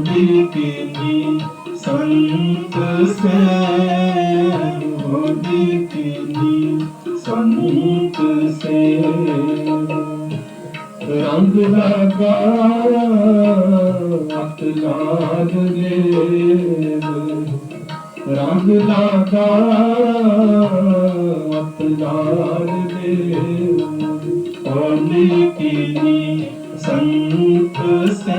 ਹੋਲੀ ਕੀਨੀ ਸੰਤ ਸੇ ਹੋਲੀ ਸੰਤ ਸੇ ਰੰਗ ਲਗਾ ਅਤ ਲਾਗ ਦੇ ਰੰਗ ਲਗਾ ਅਤ ਲਾਗ ਦੇ ਹੋਲੀ ਸੰਤ ਸੇ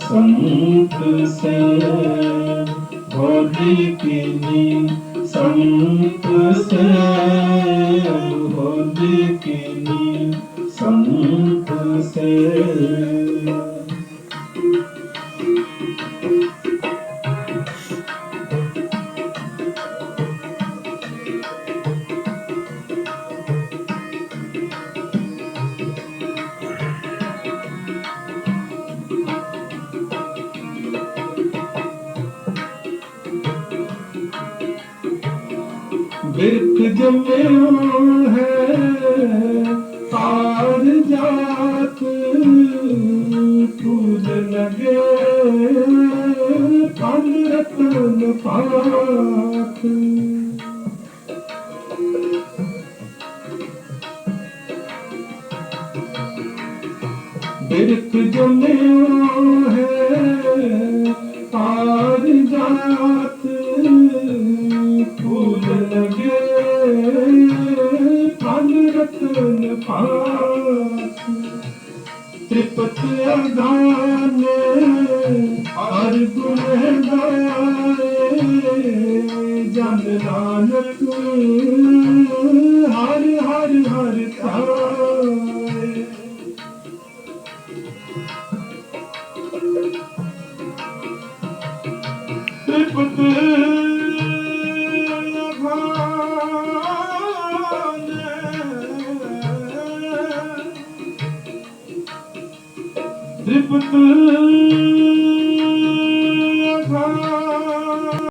ਸੰਤ ਸੇ ਹੋਲੀ ਕੀਨੀ ਸੰਤ ਸੇ ਹੋਲੀ ਕੀਨੀ ਸੰਤ ਸੇ ਬਿਰਖ ਜੰਮਿਆ ਹੈ, ਸਾਰ ਜਾਤ ਫੂਲ ਲਗੇ ਪਨ ਰਤਨ ਪਾਤ। ਬਿਰਖ ਜੰਮਿਆ ਹੈ ਤਾਰ ਜਾਤ ਰਤਨ ਪਾਤ ਤ੍ਰਿਪਤ ਅਗਾਨ ਹਰ ਗੁਣ ਗਾਏ ਜਨ ਨਾਨਕ ਹਰ ਹਰ ਹਰ ਤਾਏ ਤ੍ਰਿਪਤ ਤ੍ਰਿਪਤ